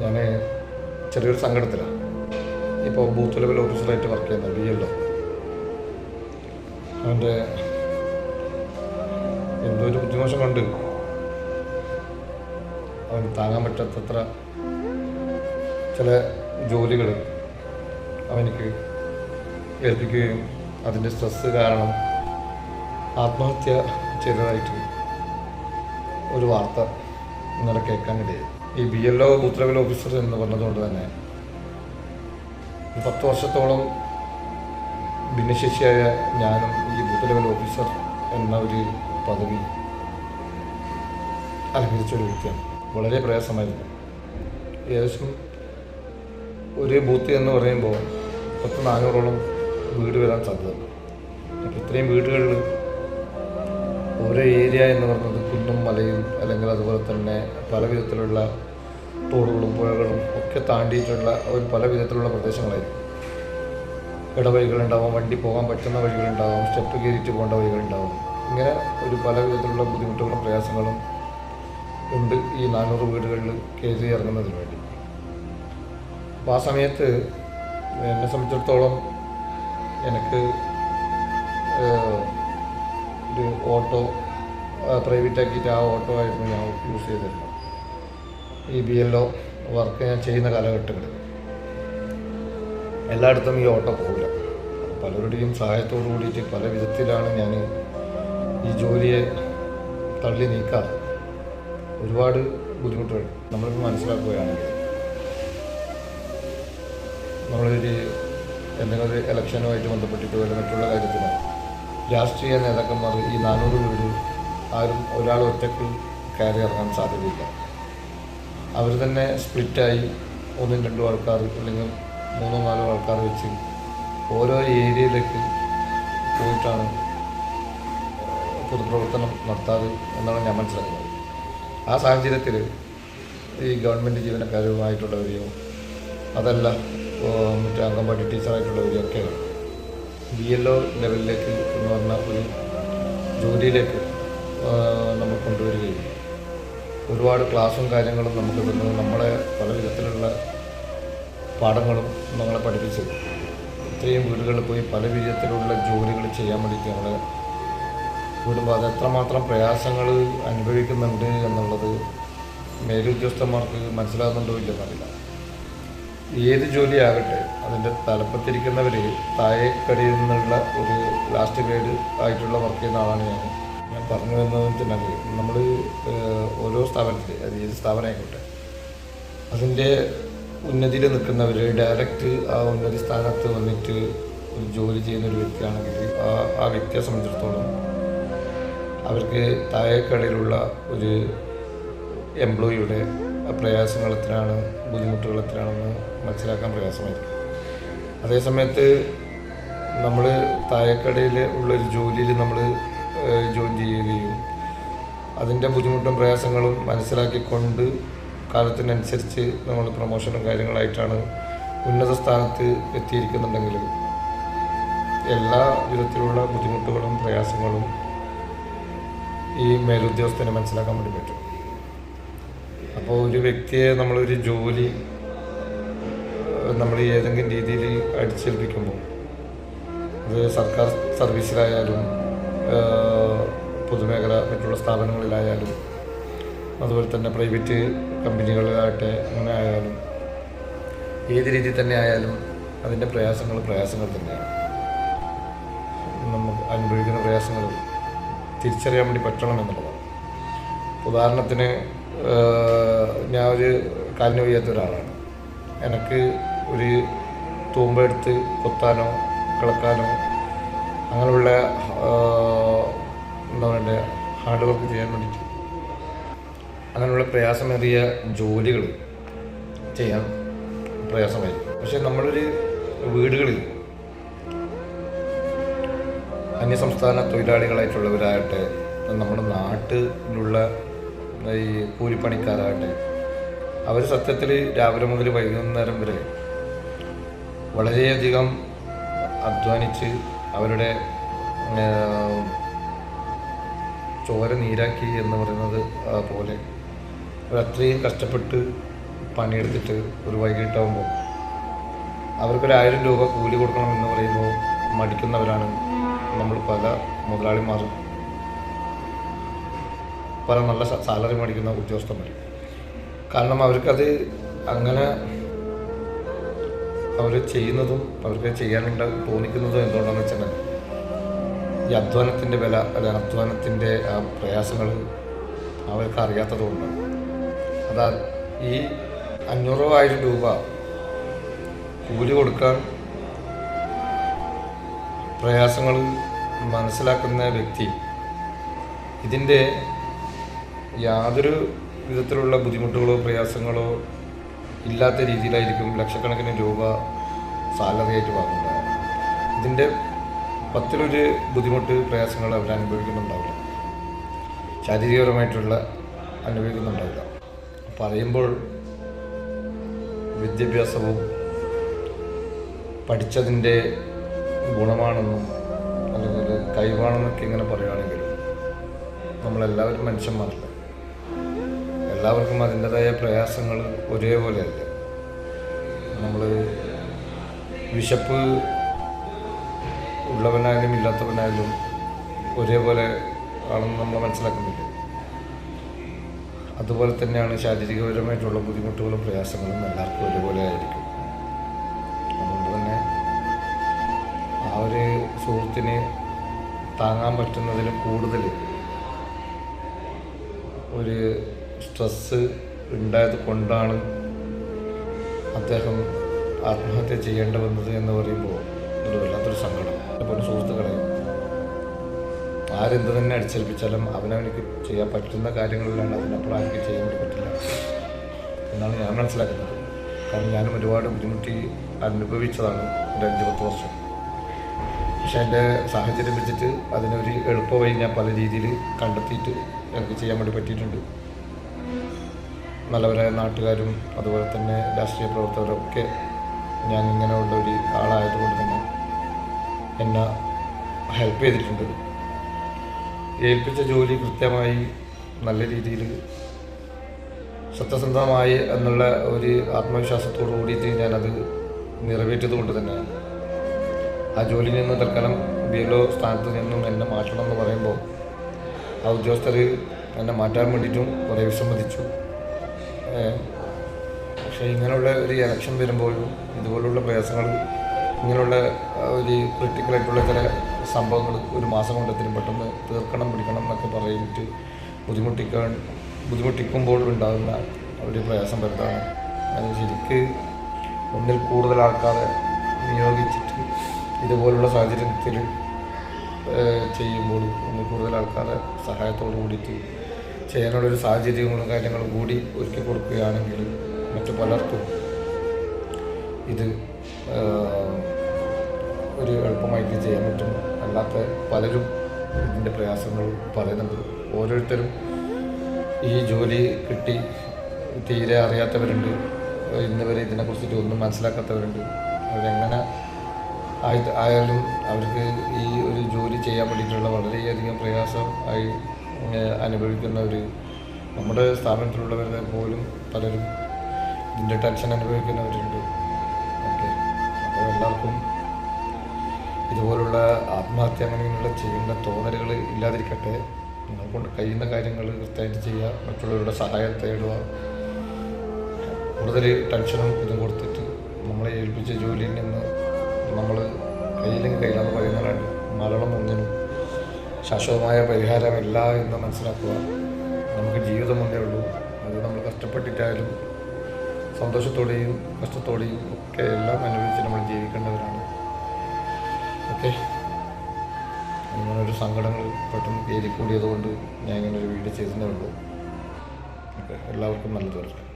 ഞാൻ ചെറിയൊരു സങ്കടത്തിലാണ് ഇപ്പോൾ ബൂത്ത് ലെവൽ ഓഫീസറായിട്ട് വർക്ക് ചെയ്യുന്നത് ബി എല്ലോ അവന്റെ എന്തോ ഒരു ബുദ്ധിമോശം കൊണ്ട് അവന് താങ്ങാൻ പറ്റാത്തത്ര ചില ജോലികൾ അവനിക്ക് ഏൽപ്പിക്കുകയും അതിന്റെ സ്ട്രെസ്സ് കാരണം ആത്മഹത്യ ചെയ്തതായിട്ട് ഒരു വാർത്ത ഇന്നലെ കേൾക്കാൻ ഈ ബി എൽ ഒ ഉത്തരവിൽ ഓഫീസർ എന്ന് പറഞ്ഞതുകൊണ്ട് തന്നെ പത്ത് വർഷത്തോളം ഭിന്നശേഷിയായ ഞാനും ഈ ബൂത്ത് ലെവൽ ഓഫീസർ എന്ന ഒരു പദവി അലങ്കരിച്ച ഒരു വ്യക്തിയാണ് വളരെ പ്രയാസമായിരുന്നു. ഏകദേശം ഒരു ബൂത്ത് എന്ന് പറയുമ്പോൾ പത്ത് നാനൂറോളം വീട് വരാൻ സാധ്യത. അപ്പോൾ ഇത്രയും വീടുകളിൽ ഓരോ ഏരിയ എന്ന് പറയുന്നത് കുന്നും മലയും അല്ലെങ്കിൽ അതുപോലെ തന്നെ പല വിധത്തിലുള്ള തോടുകളും പുഴകളും ഒക്കെ താണ്ടിയിട്ടുള്ള ഒരു പല വിധത്തിലുള്ള പ്രദേശങ്ങളായിരിക്കും. ഇടവഴികളുണ്ടാവും വണ്ടി പോകാൻ പറ്റുന്ന വഴികളുണ്ടാവും സ്റ്റെപ്പ് കയറിയിട്ട് പോകേണ്ട വഴികളുണ്ടാവും. ഇങ്ങനെ ഒരു പല വിധത്തിലുള്ള ബുദ്ധിമുട്ടുകളും പ്രയാസങ്ങളും ഉണ്ട് ഈ നാനൂറ് വീടുകളിൽ കയറി ഇറങ്ങുന്നതിന് വേണ്ടി. അപ്പോൾ ആ സമയത്ത് എന്നെ സംബന്ധിച്ചിടത്തോളം എനിക്ക് ഒരു ഓട്ടോ പ്രൈവറ്റ് ആക്കിയിട്ട് ആ ഓട്ടോ ആയിരുന്നു ഞാൻ യൂസ് ചെയ്തിരുന്നത്. ഈ ബി എൽ ഒ വർക്ക് ഞാൻ ചെയ്യുന്ന കാലഘട്ടങ്ങളിൽ. എല്ലായിടത്തും ഈ ഓട്ടോ പോകില്ല പലരുടെയും സഹായത്തോടു കൂടിയിട്ട് പല വിധത്തിലാണ് ഞാൻ ഈ ജോലിയെ തള്ളി നീക്കാറ്. ഒരുപാട് ബുദ്ധിമുട്ടുകൾ നമ്മളിപ്പോൾ മനസ്സിലാക്കുകയാണെങ്കിൽ. നമ്മളൊരു എന്തെങ്കിലും ഒരു ഇലക്ഷനുമായിട്ട് ബന്ധപ്പെട്ടിട്ടോ മറ്റുള്ള കാര്യത്തിനോ രാഷ്ട്രീയ നേതാക്കന്മാർ ഈ നാനൂറ് പേര് ആരും ഒരാൾ ഒറ്റയ്ക്ക് കയറി ഇറങ്ങാൻ സാധ്യതയില്ല. അവർ തന്നെ സ്പ്ലിറ്റായി ഒന്നും രണ്ടും ആൾക്കാർ അല്ലെങ്കിൽ മൂന്നോ നാലോ ആൾക്കാർ വെച്ച് ഓരോ ഏരിയയിലേക്ക് പോയിട്ടാണ് പൊതുപ്രവർത്തനം നടത്താറ് എന്നാണ് ഞാൻ മനസ്സിലാക്കുന്നത്. ആ സാഹചര്യത്തിൽ ഈ ഗവൺമെന്റ് ജീവനക്കാരുമായിട്ടുള്ളവരെയോ അതല്ല മറ്റേ അംഗൻവാടി ടീച്ചറായിട്ടുള്ളവരെയോ ഒക്കെ ബി എൽ ഒ ലെവലിലേക്ക് എന്ന് പറഞ്ഞ ഒരു ജോലിയിലേക്ക് നമ്മൾ കൊണ്ടുവരികയും ഒരുപാട് ക്ലാസ്സും കാര്യങ്ങളും നമുക്ക് തന്നു നമ്മളെ പല വിധത്തിലുള്ള പാഠങ്ങളും നമ്മളെ പഠിപ്പിച്ചു. ഇത്രയും വീടുകളിൽ പോയി പല വിധത്തിലുള്ള ജോലികൾ ചെയ്യാൻ വേണ്ടിയിട്ട് നമ്മളെ കൂടുമ്പോൾ അത് എത്രമാത്രം പ്രയാസങ്ങൾ അനുഭവിക്കുന്നുണ്ട് എന്നുള്ളത് മേലുദ്യോഗസ്ഥന്മാർക്ക് മനസ്സിലാകുന്നുണ്ടോ ഇല്ലെന്നറിയില്ല ഏത് ജോലിയാകട്ടെ അതിന്റെ തലപ്പത്തിരിക്കുന്നവർ താഴേക്കടിയിൽ നിന്നുള്ള ഒരു ലാസ്റ്റ് ഗ്രേഡ് ആയിട്ടുള്ള വർക്ക് ചെയ്യുന്ന ആളാണ് ഞാൻ. ഞാൻ പറഞ്ഞു വരുന്നത് വെച്ചാൽ നമ്മൾ ഓരോ സ്ഥാപനത്തിൽ അത് ഏത് സ്ഥാപനമായിക്കോട്ടെ അതിന്റെ ഉന്നതിയിൽ നിൽക്കുന്നവർ ഡയറക്റ്റ് ആ ഉന്നതി സ്ഥാനത്ത് വന്നിട്ട് ഒരു ജോലി ചെയ്യുന്ന ഒരു വ്യക്തിയാണെങ്കിൽ ആ ആ വ്യക്തിയെ സംബന്ധിച്ചിടത്തോളം അവർക്ക് താഴേക്കടയിലുള്ള ഒരു എംപ്ലോയിയുടെ പ്രയാസങ്ങൾ എത്രയാണ് ബുദ്ധിമുട്ടുകൾ എത്രയാണെന്ന് മനസ്സിലാക്കാൻ പ്രയാസമായിരിക്കും. അതേസമയത്ത് നമ്മൾ തായക്കടയിൽ ഉള്ള ഒരു ജോലിയിൽ നമ്മൾ ജോയിൻ ചെയ്യുകയും അതിന്റെ ബുദ്ധിമുട്ടും പ്രയാസങ്ങളും മനസ്സിലാക്കിക്കൊണ്ട് കാലത്തിനനുസരിച്ച് നമ്മൾ പ്രൊമോഷനും കാര്യങ്ങളായിട്ടാണ് ഉന്നത സ്ഥാനത്ത് എത്തിയിരിക്കുന്നുണ്ടെങ്കിൽ എല്ലാ വിധത്തിലുള്ള ബുദ്ധിമുട്ടുകളും പ്രയാസങ്ങളും ഈ മേലുദ്യോഗസ്ഥനെ മനസ്സിലാക്കാൻ വേണ്ടി പറ്റും. അപ്പോൾ ഒരു വ്യക്തിയെ നമ്മളൊരു ജോലി നമ്മൾ ഏതെങ്കിലും രീതിയിൽ അടിച്ചേൽപ്പിക്കുമ്പോൾ അത് സർക്കാർ സർവീസിലായാലും പൊതുമേഖല മറ്റുള്ള സ്ഥാപനങ്ങളിലായാലും അതുപോലെ തന്നെ പ്രൈവറ്റ് കമ്പനികളിലാകട്ടെ അങ്ങനെ ആയാലും ഏത് രീതിയിൽ തന്നെ ആയാലും അതിന്റെ പ്രയാസങ്ങൾ പ്രയാസങ്ങൾ തന്നെയാണ്. നമുക്ക് അനുഭവിക്കുന്ന പ്രയാസങ്ങൾ തിരിച്ചറിയാൻ വേണ്ടി പറ്റണം എന്നുള്ളതാണ്. ഉദാഹരണത്തിന് ഞാൻ ഒരു കാലിന് വയ്യാത്ത ഒരാളാണ്. എനിക്ക് ഒരു തൂമ്പെടുത്ത് കൊത്താനോ കിളക്കാനോ അങ്ങനെയുള്ള എന്താ പറയുക ഹാർഡ് വർക്ക് ചെയ്യാൻ വേണ്ടിയിട്ട് അങ്ങനെയുള്ള പ്രയാസമേറിയ ജോലികൾ ചെയ്യാൻ പ്രയാസമായിരിക്കും. പക്ഷെ നമ്മളൊരു വീടുകളിൽ അന്യസംസ്ഥാന തൊഴിലാളികളായിട്ടുള്ളവരാകട്ടെ നമ്മുടെ നാട്ടിലുള്ള ഈ കൂലിപ്പണിക്കാരാകട്ടെ. അവർ സത്യത്തിൽ രാവിലെ മുതൽ വൈകുന്നേരം വരെ വളരെയധികം അധ്വാനിച്ച് അവരുടെ ചോര നീരാക്കി എന്ന് പറയുന്നത് പോലെ അവരത്രയും കഷ്ടപ്പെട്ട് പണിയെടുത്തിട്ട് ഒരു വൈകിട്ടാകുമ്പോൾ അവർക്കൊരു ആയിരം രൂപ കൂലി കൊടുക്കണം എന്ന് പറയുമ്പോൾ മടിക്കുന്നവരാണ് നമ്മൾ പല മുതലാളിമാരും. പല നല്ല സാലറി മേടിക്കുന്ന ഉദ്യോഗസ്ഥന്മാർ കാരണം അവർക്കത് അങ്ങനെ അവർ ചെയ്യുന്നതും അവർക്ക് ചെയ്യാനുണ്ട് തോന്നിക്കുന്നതും എന്തുകൊണ്ടാണെന്ന് വെച്ചാൽ ഈ അധ്വാനത്തിന്റെ വില അല്ലെങ്കിൽ അധ്വാനത്തിന്റെ ആ പ്രയാസങ്ങൾ അവർക്ക് അറിയാത്തതുകൊണ്ട് അതാ ഈ അഞ്ഞൂറോ ആയിരം രൂപ കൂലി കൊടുക്കാൻ പ്രയാസങ്ങൾ മനസ്സിലാക്കുന്ന വ്യക്തി ഇതിന്റെ യാതൊരു വിധത്തിലുള്ള ബുദ്ധിമുട്ടുകളോ പ്രയാസങ്ങളോ ഇല്ലാത്ത രീതിയിലായിരിക്കും ലക്ഷക്കണക്കിന് രൂപ സാലറി ആയിട്ട് വാങ്ങുന്നത്. ഇതിന്റെ പത്തിലൊരു ബുദ്ധിമുട്ട് പ്രയാസങ്ങൾ അവർ അനുഭവിക്കുന്നുണ്ടാവില്ല. ശാരീരികപരമായിട്ടുള്ള അനുഭവിക്കുന്നുണ്ടാവില്ല. പറയുമ്പോൾ വിദ്യാഭ്യാസവും പഠിച്ചതിന്റെ ഗുണമാണെന്നും അല്ലെങ്കിൽ കഴിവാണെന്നൊക്കെ ഇങ്ങനെ പറയുകയാണെങ്കിലും നമ്മളെല്ലാവരും മനുഷ്യന്മാരല്ല? എല്ലാവർക്കും അതിന്റെതായ പ്രയാസങ്ങൾ ഒരേപോലെയല്ല. നമ്മൾ വിശപ്പ് ഉള്ളവനായാലും ഇല്ലാത്തവനായാലും ഒരേപോലെ ആണെന്ന് നമ്മൾ മനസ്സിലാക്കുന്നില്ല. അതുപോലെ തന്നെയാണ് ശാരീരികപരമായിട്ടുള്ള ബുദ്ധിമുട്ടുകളും പ്രയാസങ്ങളും എല്ലാവർക്കും ഒരുപോലെ ആയിരിക്കും. അതുകൊണ്ട് തന്നെ ആ ഒരു സുഹൃത്തിന് താങ്ങാൻ പറ്റുന്നതിൽ കൂടുതൽ ഒരു സ്ട്രെസ്സ് ഉണ്ടായത് കൊണ്ടാണ് അദ്ദേഹം ആത്മഹത്യ ചെയ്യേണ്ടി വന്നത് എന്ന് പറയുമ്പോൾ ഒരു വല്ലാത്തൊരു സങ്കടം. അതുപോലെ സുഹൃത്തുക്കളെ ആരെന്ത് തന്നെ അടിച്ചേൽപ്പിച്ചാലും അവനവനിക്ക് ചെയ്യാൻ പറ്റുന്ന കാര്യങ്ങളിലാണ് അതിനപ്പുറം ആർക്ക് ചെയ്യാൻ പറ്റില്ല എന്നാണ് ഞാൻ മനസ്സിലാക്കുന്നത്. കാരണം ഞാനും ഒരുപാട് ബുദ്ധിമുട്ടി അനുഭവിച്ചതാണ് എന്റെ അഞ്ച് പത്ത് വർഷം. പക്ഷെ എന്റെ സാഹചര്യം വെച്ചിട്ട് അതിനൊരു എളുപ്പ വഴി ഞാൻ പല രീതിയിൽ കണ്ടെത്തിയിട്ട് എനിക്ക് ചെയ്യാൻ വേണ്ടി പറ്റിയിട്ടുണ്ട്. നല്ലവരായ നാട്ടുകാരും അതുപോലെ തന്നെ രാഷ്ട്രീയ പ്രവർത്തകരും ഒക്കെ ഞാൻ ഇങ്ങനെയുള്ള ഒരു ആളായതുകൊണ്ട് തന്നെ എന്നെ ഹെൽപ്പ് ചെയ്തിട്ടുണ്ട്. ഏൽപ്പിച്ച ജോലി കൃത്യമായി നല്ല രീതിയിൽ സത്യസന്ധമായി എന്നുള്ള ഒരു ആത്മവിശ്വാസത്തോടു കൂടിയിട്ട് ഞാനത് നിറവേറ്റിയത് കൊണ്ട് തന്നെ ആ ജോലിയിൽ നിന്ന് തൽക്കാലം ബി എൽ ഒ സ്ഥാനത്ത് നിന്നും എന്നെ മാറ്റണം എന്ന് പറയുമ്പോൾ ആ ഉദ്യോഗസ്ഥർ എന്നെ മാറ്റാൻ വേണ്ടിയിട്ടും കുറേ വിസമ്മതിച്ചു. പക്ഷേ ഇങ്ങനെയുള്ള ഒരു ഇലക്ഷൻ വരുമ്പോഴും ഇതുപോലുള്ള പ്രയാസങ്ങൾ ഇങ്ങനെയുള്ള ഒരു ക്രിട്ടിക്കലായിട്ടുള്ള ചില സംഭവങ്ങൾ ഒരു മാസം കൊണ്ട് എത്തിനും പെട്ടെന്ന് തീർക്കണം പിടിക്കണം എന്നൊക്കെ പറഞ്ഞിട്ട് ബുദ്ധിമുട്ടിക്കാൻ ബുദ്ധിമുട്ടിക്കുമ്പോൾ ഉണ്ടാകുന്ന ഒരു പ്രയാസം വരുന്നതാണ് അത് ശരിക്ക് ഒന്നിൽ കൂടുതൽ ആൾക്കാരെ നിയോഗിച്ചിട്ട് ഇതുപോലുള്ള സാഹചര്യത്തിൽ ചെയ്യുമ്പോൾ ഒന്നിൽ കൂടുതൽ ആൾക്കാരെ സഹായത്തോടു കൂടിയിട്ട് ചെയ്യാനുള്ളൊരു സാഹചര്യങ്ങളും കാര്യങ്ങളും കൂടി ഒരുക്കി കൊടുക്കുകയാണെങ്കിൽ മറ്റു പലർക്കും ഇത് ഒരു എളുപ്പമായിട്ട് ചെയ്യാൻ പറ്റും. അല്ലാത്ത പലരും ഇതിന്റെ പ്രയാസങ്ങൾ പറയുന്നുണ്ട്. ഓരോരുത്തരും ഈ ജോലി കിട്ടി തീരെ അറിയാത്തവരുണ്ട്. ഇന്ന് വരെ ഇതിനെക്കുറിച്ചിട്ട് ഒന്നും മനസ്സിലാക്കാത്തവരുണ്ട്. അവരെങ്ങനെ ആയി ആയാലും അവർക്ക് ഈ ഒരു ജോലി ചെയ്യാൻ വേണ്ടിയിട്ടുള്ള വളരെയധികം പ്രയാസം ആയി അനുഭവിക്കുന്ന ഒരു നമ്മുടെ സ്ഥാപനത്തിലുള്ളവരെ പോലും പലരും ഇതിന്റെ ടെൻഷൻ അനുഭവിക്കുന്നവരുണ്ട്. ഓക്കെ. അപ്പോൾ എല്ലാവർക്കും ഇതുപോലുള്ള ആത്മഹത്യ അങ്ങനെയുള്ള ചെയ്യുന്ന തോന്നലുകൾ ഇല്ലാതിരിക്കട്ടെ. നിങ്ങൾ കൊണ്ട് കഴിയുന്ന കാര്യങ്ങൾ കൃത്യമായിട്ട് ചെയ്യുക. മറ്റുള്ളവരുടെ സഹായം തേടുക. കൂടുതൽ ടെൻഷനും ഇതും കൊടുത്തിട്ട് നമ്മളെ ഏൽപ്പിച്ച ജോലിയിൽ നിന്ന് നമ്മൾ കയ്യിലും കയ്യിലാണ് പറയുന്നവരാണ്. മരണം ഒന്നിനും ശാശ്വതമായ പരിഹാരമില്ല എന്ന് മനസ്സിലാക്കുക. നമുക്ക് ജീവിതം ഒന്നേ ഉള്ളൂ. അത് നമ്മൾ കഷ്ടപ്പെട്ടിട്ടായാലും സന്തോഷത്തോടെയും കഷ്ടത്തോടെയും ഒക്കെ എല്ലാം അനുഭവിച്ച് നമ്മൾ ജീവിക്കേണ്ടവരാണ്. ഓക്കെ. ഇങ്ങനൊരു സങ്കടങ്ങൾ പെട്ടെന്ന് കയറിക്കൂടിയത് കൂടിയതുകൊണ്ട് ഞാൻ ഇങ്ങനെ ഒരു വീഡിയോ ചെയ്തതേ ഉള്ളൂ. ഓക്കെ. എല്ലാവർക്കും നല്ലത്